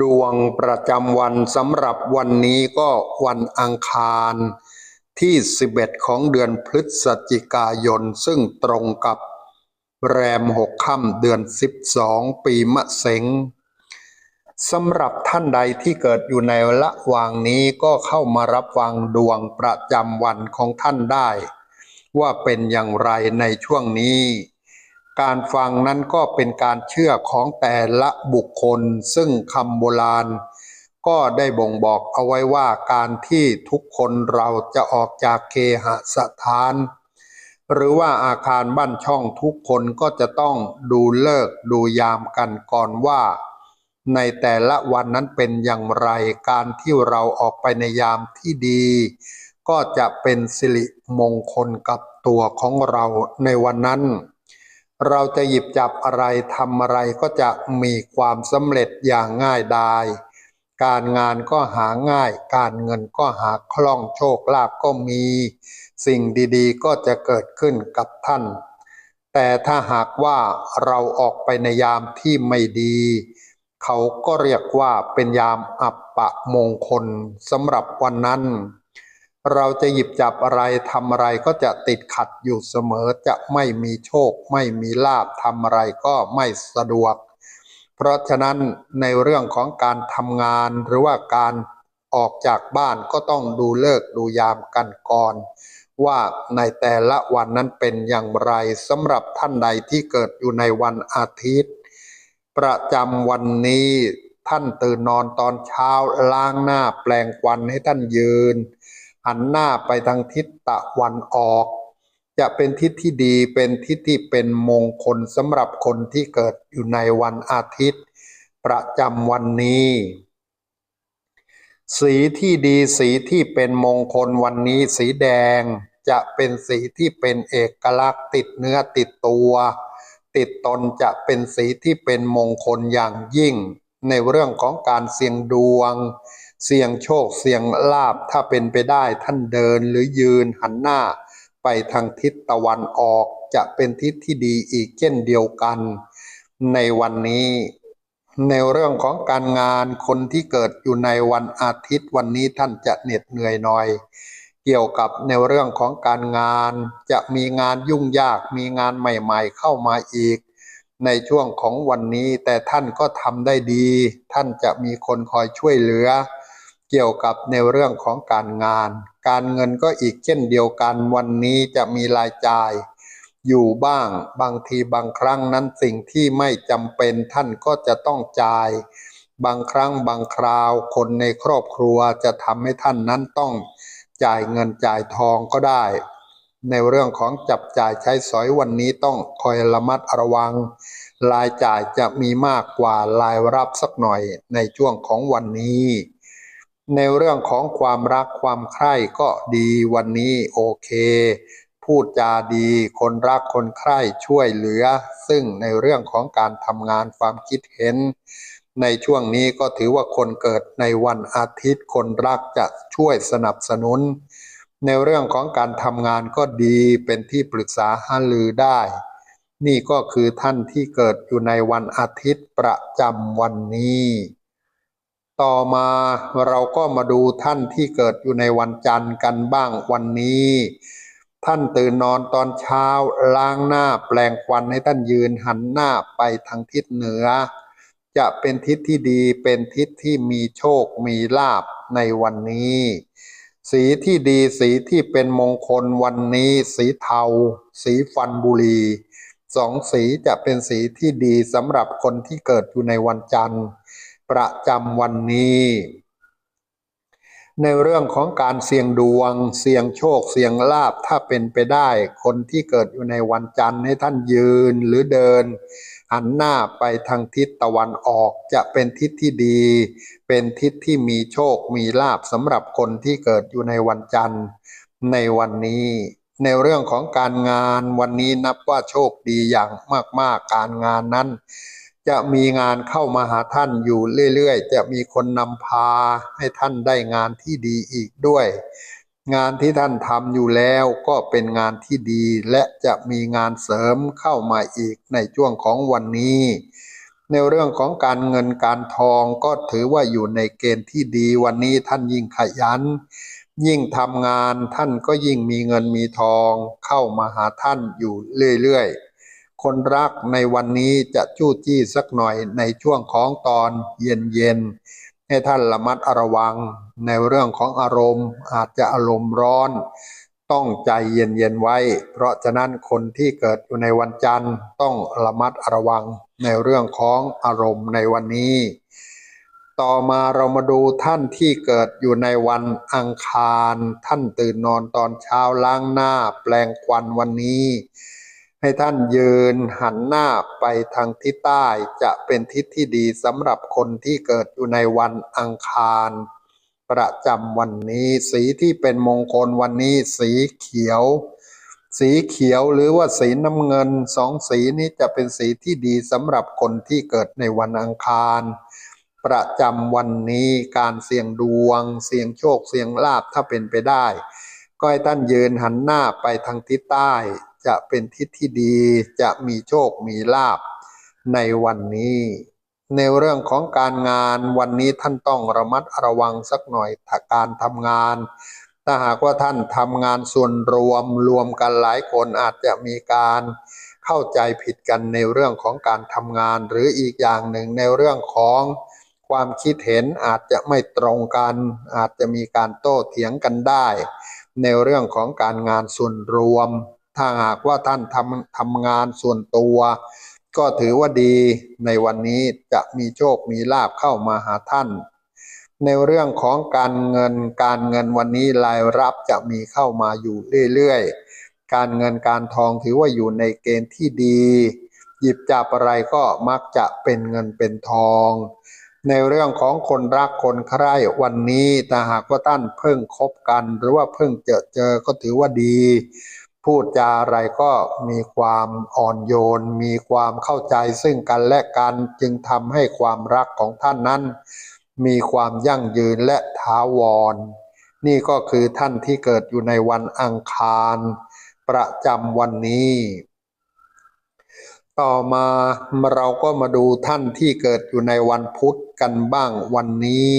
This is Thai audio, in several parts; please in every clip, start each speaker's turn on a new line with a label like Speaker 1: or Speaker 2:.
Speaker 1: ดวงประจำวันสำหรับวันนี้ก็วันอังคารที่ 11 ของเดือนพฤศจิกายน ซึ่งตรงกับแรมหกค่ำเดือน 12 ปีมะเสงสำหรับท่านใดที่เกิดอยู่ในละวางนี้ก็เข้ามารับฟังดวงประจำวันของท่านได้ ว่าเป็นอย่างไรในช่วงนี้ การฟังนั้นก็เป็นการเชื่อของแต่ละบุคคล ซึ่งคำโบราณ ก็ได้บ่งบอกเอาไว้ว่าการที่ทุกคนเราจะออกจากเคหสถาน หรือว่าอาคารบ้านช่องทุกคนก็จะต้องดูเลิกดูยามกันก่อนว่า ในแต่ละวันนั้นเป็นอย่างไรการที่เราออกไปในยามที่ดี ก็จะเป็นสิริมงคลกับตัวของเราในวันนั้น เราจะหยิบจับอะไรทำอะไรก็จะมีความสำเร็จอย่างง่ายดาย การงานก็หาง่าย การเงินก็หาคล่องโชคลาภก็มี สิ่งดีๆ ก็จะเกิดขึ้นกับท่าน แต่ถ้าหากว่าเราออกไปในยามที่ไม่ดี เขาก็เรียกว่าเป็นยามอับปะมงคลสำหรับวันนั้น เราจะหยิบจับอะไรทำอะไรก็จะติดขัดอยู่เสมอจะไม่มีโชค ไม่มีลาภทำอะไรก็ไม่สะดวก เพราะฉะนั้นในเรื่องของการทำงานหรือว่าการออกจากบ้านก็ต้องดูเลิกดูยามกันก่อน ว่าในแต่ละวันนั้นเป็นอย่างไรสำหรับท่านใดที่เกิดอยู่ในวันอาทิตย์ ประจำวันนี้ท่านตื่นนอนตอนเช้าล้างหน้าแปลงควันให้ท่านยืน หันหน้าไปทางทิศตะวันออก จะเป็นทิศที่ดีเป็นทิศที่เป็นมงคลสำหรับคนที่เกิดอยู่ในวันอาทิตย์ ประจำวันนี้ สีที่ดีสีที่เป็นมงคลวันนี้สีแดงจะเป็นสีที่เป็นเอกลักษณ์ติดเนื้อติดตัว ติดตนจะเป็นสีที่เป็นมงคลอย่างยิ่ง ในเรื่องของการเสี่ยงดวง เสี่ยงโชคเสี่ยงลาบถ้าเป็นไปได้ท่านเดินหรือยืนหันหน้า ไปทางทิศตะวันออกจะเป็นทิศที่ดีอีกเช่นเดียวกัน ในวันนี้ ในเรื่องของการงานคนที่เกิดอยู่ในวันอาทิตย์วันนี้ท่านจะเหน็ดเหนื่อยหน่อย เกี่ยวกับในเรื่องของการงาน จะมีงานยุ่งยากมีงานใหม่ๆ เข้ามาอีกในช่วงของวันนี้แต่ท่านก็ทำได้ดี ท่านจะมีคนคอยช่วยเหลือ เกี่ยวกับในเรื่องของการงาน การเงินก็อีกเช่นเดียวกันวันนี้จะมีรายจ่าย อยู่บ้างบางทีบางครั้งนั้นสิ่งที่ไม่จำเป็นท่านก็จะต้องจ่าย บางครั้งบางคราวคนในครอบครัวจะทำให้ท่านนั้นต้องจ่ายเงินจ่ายทองก็ได้ ในเรื่องของจับจ่ายใช้สอยวันนี้ต้องคอยระมัดระวัง รายจ่ายจะมีมากกว่ารายรับสักหน่อยในช่วงของวันนี้ ในเรื่องของความรักความใคร่ก็ดีวันนี้โอเค พูดจาดีคนรักคนใคร่ช่วยเหลือ ซึ่งในเรื่องของการทำงานความคิดเห็น ในช่วงนี้ก็ถือว่าคนเกิดในวันอาทิตย์คนรักจะช่วยสนับสนุน ในเรื่องของการทำงานก็ดีเป็นที่ปรึกษาหารือได้ นี่ก็คือท่านที่เกิดอยู่ในวันอาทิตย์ประจำวันนี้ ต่อมาเราก็มาดูท่านที่เกิดอยู่ในวันจันทร์กันบ้างวันนี้ ท่านตื่นนอนตอนเช้าล้างหน้าแปลงควันให้ท่านยืนหันหน้าไปทางทิศเหนือ จะเป็นทิศที่ดีเป็นทิศที่มีโชคมีลาภในวันนี้ สีที่ดีสีที่เป็นมงคลวันนี้ สีเทา สีฟันบุรีสองสีจะเป็นสีที่ดีสำหรับคนที่เกิดอยู่ในวันจันทร์ ประจำวันนี้ ในเรื่องของการเสี่ยงดวง เสี่ยงโชค เสี่ยงลาบถ้าเป็นไปได้ คนที่เกิดอยู่ในวันจันทร์ให้ท่านยืนหรือเดิน หันหน้าไปทางทิศตะวันออกจะเป็นทิศที่ดี เป็นทิศที่มีโชคมีลาบสำหรับคนที่เกิดอยู่ในวันจันทร์ในวันนี้ในเรื่องของการงานวันนี้นับว่าโชคดีอย่างมาก ๆ การงานนั้น จะมีงานเข้ามาหาท่านอยู่เรื่อยๆ จะมีคนนำพาให้ท่านได้งานที่ดีอีกด้วย งานที่ท่านทำอยู่แล้วก็เป็นงานที่ดี และจะมีงานเสริมเข้ามาอีกในช่วงของวันนี้ ในเรื่องของการเงินการทองก็ถือว่าอยู่ในเกณฑ์ที่ดีวันนี้ท่านยิ่งขยัน ยิ่งทำงานท่านก็ยิ่งมีเงินมีทองเข้ามาหาท่านอยู่เรื่อยๆ คนรักในวันนี้จะจู้จี้สักหน่อยในช่วงของตอนเย็นๆให้ท่านระมัดระวังในเรื่องของอารมณ์ อาจจะอารมณ์ร้อน ต้องใจเย็นๆไว้ เพราะฉะนั้นคนที่เกิดอยู่ในวันจันทร์ต้องระมัดระวังในเรื่องของอารมณ์ในวันนี้ ต่อมาเรามาดูท่านที่เกิดอยู่ในวันอังคาร ท่านตื่นนอนตอนเช้าล้างหน้า แปลงควันวันนี้ ให้ท่านยืนหันหน้าไปทางทิศใต้จะเป็นทิศที่ดีสำหรับคนที่เกิดอยู่ในวันอังคาร ประจำวันนี้สีที่เป็นมงคลวันนี้สีเขียว สีเขียวหรือว่าสีน้ำเงินสองสีนี้จะเป็นสีที่ดีสำหรับคนที่เกิดในวันอังคาร ประจำวันนี้การเสี่ยงดวง เสี่ยงโชคเสี่ยงลาภถ้าเป็นไปได้ ก็ให้ท่านยืนหันหน้าไปทางทิศใต้ จะเป็นทิศที่ดีจะมีโชคมีลาภในวันนี้ ในเรื่องของการงานวันนี้ท่านต้องระมัดระวังสักหน่อยถ้าการทำงาน ถ้าหากว่าท่านทำงานส่วนรวมรวมกันหลายคนอาจจะมีการเข้าใจผิดกันในเรื่องของการทำงาน หรืออีกอย่างหนึ่งในเรื่องของความคิดเห็นอาจจะไม่ตรงกัน อาจจะมีการโต้เถียงกันได้ ในเรื่องของการงานส่วนรวม ถ้าหากว่าท่านทำทำงานส่วนตัว ก็ถือว่าดีในวันนี้จะมีโชคมีลาภเข้ามาหาท่าน ในเรื่องของการเงินการเงินวันนี้รายรับจะมีเข้ามาอยู่เรื่อยๆ การเงินการทองถือว่าอยู่ในเกณฑ์ที่ดี หยิบจับอะไรก็มักจะเป็นเงินเป็นทองในเรื่องของคนรักคนใคร่วันนี้ถ้าหากว่าท่านเพิ่งคบกัน หรือว่าเพิ่งเจอเจอก็ถือว่าดี พูดจาอะไรก็มีความอ่อนโยน มีความเข้าใจซึ่งกันและกันจึงทำให้ความรักของท่านนั้น มีความยั่งยืนและถาวร นี่ก็คือท่านที่เกิดอยู่ในวันอังคาร ประจำวันนี้ ต่อมาเราก็มาดูท่านที่เกิดอยู่ในวันพุธกันบ้างวันนี้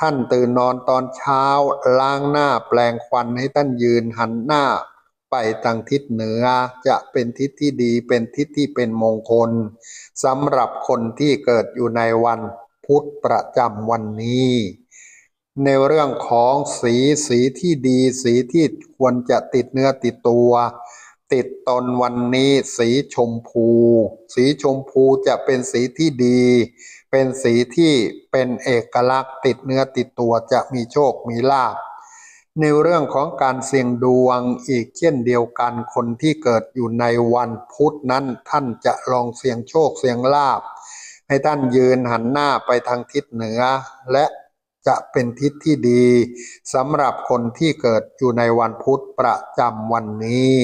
Speaker 1: ท่านตื่นนอนตอนเช้าล้างหน้าแปลงควันให้ท่านยืนหันหน้า ไปทางทิศเหนือจะเป็นทิศที่ดีเป็นทิศที่เป็นมงคลสำหรับคนที่เกิดอยู่ในวันพุธประจำวันนี้ ในเรื่องของสีสีที่ดีสีที่ควรจะติดเนื้อติดตัว ติดตนวันนี้สีชมพู สีชมพูจะเป็นสีที่ดี เป็นสีที่เป็นเอกลักษณ์ติดเนื้อติดตัวจะมีโชคมีลาภ ในเรื่องของการเสี่ยงดวงอีกเช่นเดียวกันคนที่เกิดอยู่ในวันพุธนั้นท่านจะลองเสี่ยงโชคเสี่ยงลาภให้ท่านยืนหันหน้าไปทางทิศเหนือ และจะเป็นทิศที่ดีสำหรับคนที่เกิดอยู่ในวันพุธประจำวันนี้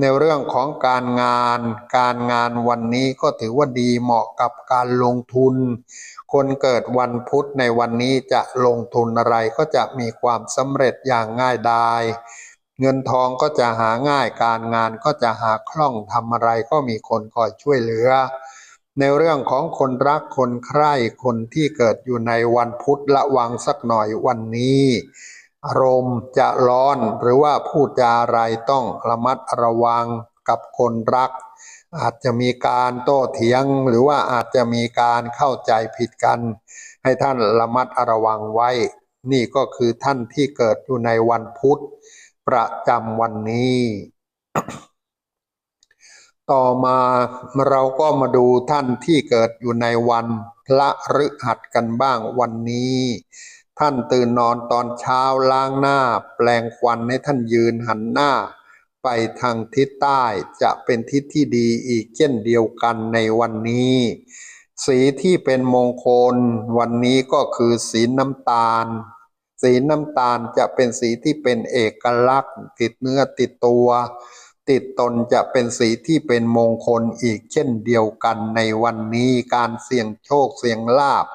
Speaker 1: ในเรื่องของการงาน การงานวันนี้ก็ถือว่าดีเหมาะกับการลงทุน คนเกิดวันพุธในวันนี้จะลงทุนอะไรก็จะมีความสำเร็จอย่างง่ายดายเงินทองก็จะหาง่ายการงานก็จะหาคล่องทำอะไรก็มีคนคอยช่วยเหลือ ในเรื่องของคนรักคนใคร่คนที่เกิดอยู่ในวันพุธระวังสักหน่อยวันนี้ อารมณ์จะร้อนหรือว่าพูดจาอะไรต้องระมัดระวังกับคนรัก อาจจะมีการโต้เถียง หรือว่าอาจจะมีการเข้าใจผิดกัน ให้ท่านระมัดระวังไว้ นี่ก็คือท่านที่เกิดอยู่ในวันพุธ ประจำวันนี้ ต่อมาเราก็มาดูท่านที่เกิดอยู่ในวันพระฤหัสกันบ้างวันนี้ ท่านตื่นนอนตอนเช้าล้างหน้า แปลงควันให้ท่านยืนหันหน้า ไปทางทิศใต้จะเป็นทิศที่ดีอีกเช่นเดียวกันในวันนี้ สีที่เป็นมงคล วันนี้ก็คือสีน้ำตาล สีน้ำตาลจะเป็นสีที่เป็นเอกลักษณ์ ติดเนื้อติดตัว ติดตนจะเป็นสีที่เป็นมงคลอีกเช่นเดียวกันในวันนี้การเสี่ยงโชคเสี่ยงลาภ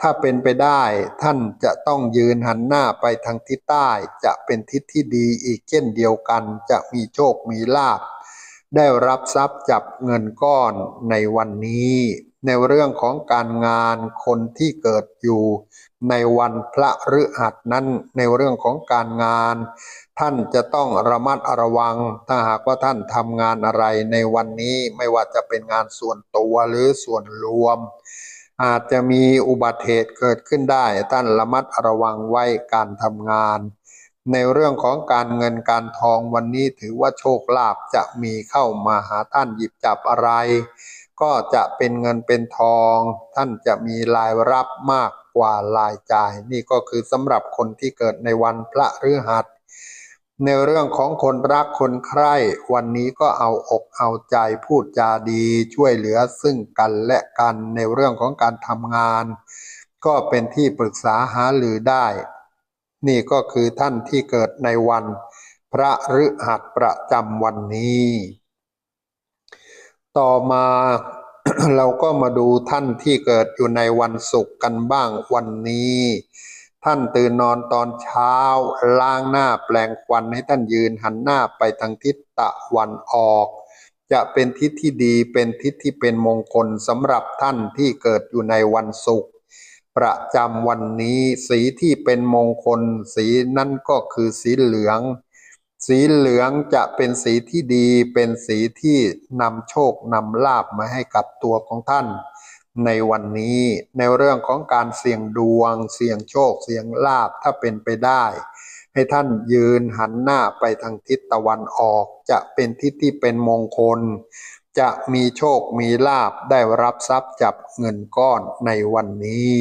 Speaker 1: ถ้าเป็นไปได้ท่านจะต้องยืนหันหน้าไปทางทิศใต้ จะเป็นทิศที่ดีอีกเช่นเดียวกัน จะมีโชคมีลาภได้รับทรัพย์จับเงินก้อนในวันนี้ ในเรื่องของการงานคนที่เกิดอยู่ ในวันพระฤหัสนั้น ในเรื่องของการงาน ท่านจะต้องระมัดระวัง ถ้าหากว่าท่านทำงานอะไรในวันนี้ไม่ว่าจะเป็นงานส่วนตัวหรือส่วนรวม อาจจะมีอุบัติเหตุเกิดขึ้นได้ท่านระมัดระวังไว้การทำงาน ในเรื่องของการเงินการทองวันนี้ถือว่าโชคลาภจะมีเข้ามาหาท่านหยิบจับอะไร ก็จะเป็นเงินเป็นทอง ท่านจะมีรายรับมากกว่ารายจ่าย นี่ก็คือสำหรับคนที่เกิดในวันพระฤหัส ในเรื่องของคนรักคนใคร่วันนี้ก็เอาอกเอาใจพูดจาดีช่วยเหลือซึ่งกันและกันในเรื่องของการทำงาน ก็เป็นที่ปรึกษาหาหรือได้ นี่ก็คือท่านที่เกิดในวัน พระฤหัสประจำวันนี้ ต่อมาเราก็มาดูท่านที่เกิดอยู่ในวันศุกร์กันบ้างวันนี้ ท่านตื่นนอนตอนเช้า ล้างหน้าแปลงควันให้ท่านยืนหันหน้าไปทางทิศตะวันออก จะเป็นทิศที่ดีเป็นทิศที่เป็นมงคลสำหรับท่านที่เกิดอยู่ในวันศุกร์ประจำวันนี้สีที่เป็นมงคล สีนั่นก็คือสีเหลือง สีเหลืองจะเป็นสีที่ดี เป็นสีที่นำโชคนำลาบมาให้กับตัวของท่าน ในวันนี้ในเรื่องของการเสี่ยงดวง เสี่ยงโชค เสี่ยงลาบถ้าเป็นไปได้ ให้ท่านยืนหันหน้าไปทางทิศตะวันออก จะเป็นทิศที่เป็นมงคล จะมีโชคมีลาบได้รับทรัพย์จับเงินก้อนในวันนี้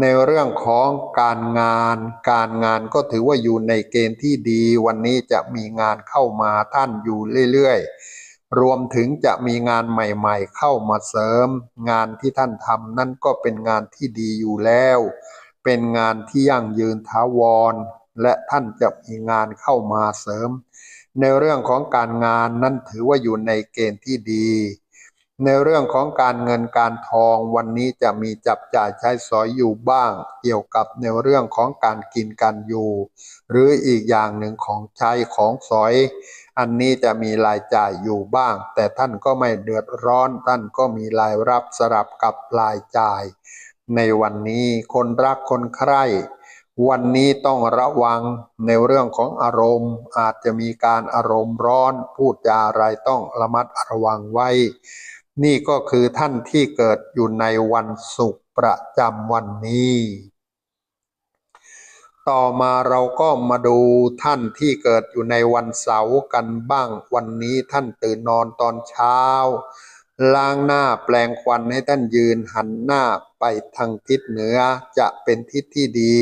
Speaker 1: ในเรื่องของการงานการงานก็ถือว่าอยู่ในเกณฑ์ที่ดี วันนี้จะมีงานเข้ามาท่านอยู่เรื่อยๆ รวมถึงจะมีงานใหม่ๆ เข้ามาเสริม งานที่ท่านทำนั่นก็เป็นงานที่ดีอยู่แล้ว เป็นงานที่ยั่งยืนถาวร และท่านจะมีงานเข้ามาเสริม ในเรื่องของการงานนั้นถือว่าอยู่ในเกณฑ์ที่ดี ในเรื่องของการเงินการทองวันนี้จะมีจับจ่ายใช้สอยอยู่บ้าง เกี่ยวกับในเรื่องของการกินการอยู่ หรืออีกอย่างหนึ่งของใช้ของสอย อันนี้จะมีรายจ่ายอยู่บ้าง แต่ท่านก็ไม่เดือดร้อน ท่านก็มีรายรับสลับกับรายจ่าย ในวันนี้คนรักคนใคร่วันนี้ต้องระวังในเรื่องของอารมณ์ อาจจะมีการอารมณ์ร้อน พูดจาอะไรต้องระมัดระวังไว้ นี่ก็คือท่านที่เกิดอยู่ในวันศุกร์ประจำวันนี้ ต่อมาเราก็มาดูท่านที่เกิดอยู่ในวันเสาร์กันบ้าง วันนี้ท่านตื่นนอนตอนเช้า ล้างหน้าแปลงควันให้ท่านยืนหันหน้าไปทางทิศเหนือจะเป็นทิศที่ดี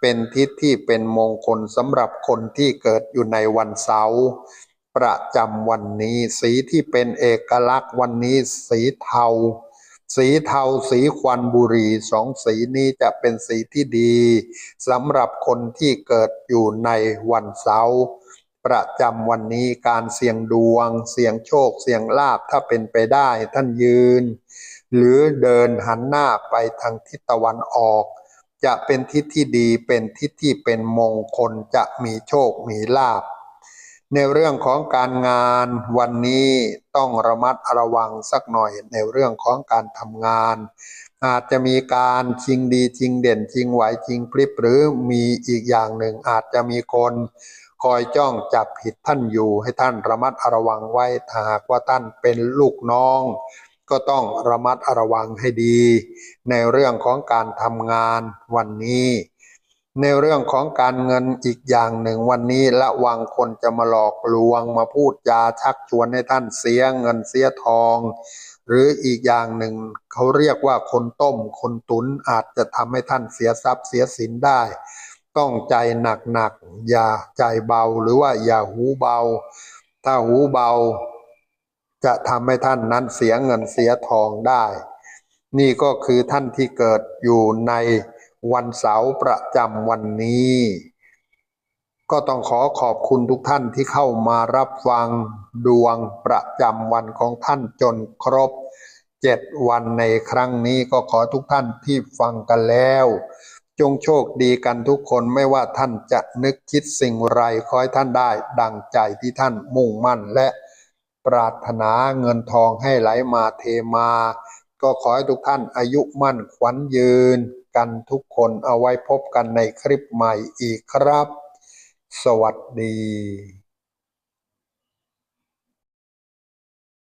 Speaker 1: เป็นทิศที่เป็นมงคลสำหรับคนที่เกิดอยู่ในวันเสาร์ประจำวันนี้ สีที่เป็นเอกลักษณ์วันนี้สีเทา สีเทาสีควันบุรีสองสีนี้จะเป็นสีที่ดีสำหรับคนที่เกิดอยู่ในวันเสาร์ประจำวันนี้การเสี่ยงดวง เสี่ยงโชค เสี่ยงลาภถ้าเป็นไปได้ท่านยืน หรือเดินหันหน้าไปทางทิศตะวันออก จะเป็นทิศที่ดีเป็นทิศที่เป็นมงคลจะมีโชคมีลาภ ในเรื่องของการงานวันนี้ต้องระมัดระวังสักหน่อยในเรื่องของการทำงาน อาจจะมีการชิงดีชิงเด่นชิงไหวชิงพริบหรือมีอีกอย่างหนึ่งอาจจะมีคนคอยจ้องจับผิดท่านอยู่ให้ท่านระมัดระวังไว้ถ้าหากว่าท่านเป็นลูกน้อง ก็ต้องระมัดระวังให้ดี ในเรื่องของการทำงานวันนี้ ในเรื่องของการเงินอีกอย่างหนึ่งวันนี้ระวังคนจะมาหลอกลวงมาพูดจาชักชวนให้ท่านเสียเงินเสียทอง หรืออีกอย่างหนึ่ง เขาเรียกว่าคนต้มคนตุนอาจจะทำให้ท่านเสียทรัพย์เสียสินได้ ต้องใจหนักๆอย่าใจเบาหรือว่าอย่าหูเบา ถ้าหูเบา จะทำให้ท่านนั้นเสียเงินเสียทองได้ นี่ก็คือท่านที่เกิดอยู่ใน วันเสาร์ประจำวันนี้ ก็ต้องขอขอบคุณทุกท่านที่เข้ามารับฟังดวงประจำวันของท่านจนครบเจ็ดวันในครั้งนี้ก็ขอทุกท่านที่ฟังกันแล้ว จงโชคดีกันทุกคนไม่ว่าท่านจะนึกคิดสิ่งไรขอให้ท่านได้ ดังใจที่ท่านมุ่งมั่นและปรารถนาเงินทองให้ไหลมาเทมา ก็ขอให้ทุกท่านอายุมั่นขวัญยืน กันทุกคนเอาไว้พบกันในคลิปใหม่อีกครับ สวัสดี